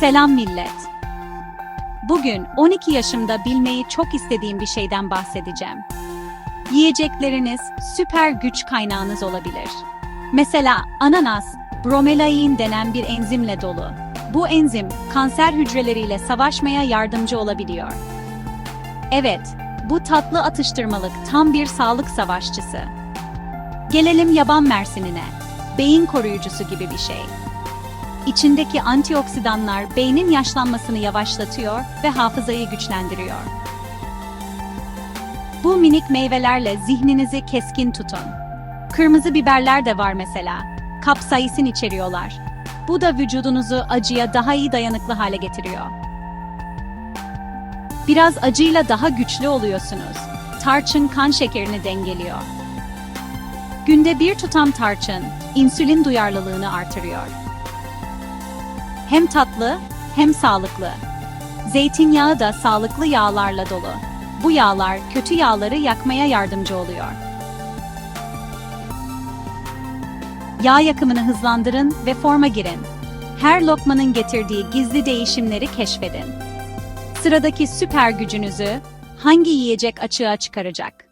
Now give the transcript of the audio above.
Selam millet. Bugün 12 yaşımda bilmeyi çok istediğim bir şeyden bahsedeceğim. Yiyecekleriniz süper güç kaynağınız olabilir. Mesela ananas, bromelain denen bir enzimle dolu. Bu enzim kanser hücreleriyle savaşmaya yardımcı olabiliyor. Evet, bu tatlı atıştırmalık tam bir sağlık savaşçısı. Gelelim yaban mersinine. Beyin koruyucusu gibi bir şey. İçindeki antioksidanlar beynin yaşlanmasını yavaşlatıyor ve hafızayı güçlendiriyor. Bu minik meyvelerle zihninizi keskin tutun. Kırmızı biberler de var mesela. Kapsaisin içeriyorlar. Bu da vücudunuzu acıya daha iyi dayanıklı hale getiriyor. Biraz acıyla daha güçlü oluyorsunuz. Tarçın kan şekerini dengeliyor. Günde bir tutam tarçın, insülin duyarlılığını artırıyor. Hem tatlı hem sağlıklı. Zeytinyağı da sağlıklı yağlarla dolu. Bu yağlar kötü yağları yakmaya yardımcı oluyor. Yağ yakımını hızlandırın ve forma girin. Her lokmanın getirdiği gizli değişimleri keşfedin. Sıradaki süper gücünüzü hangi yiyecek açığa çıkaracak?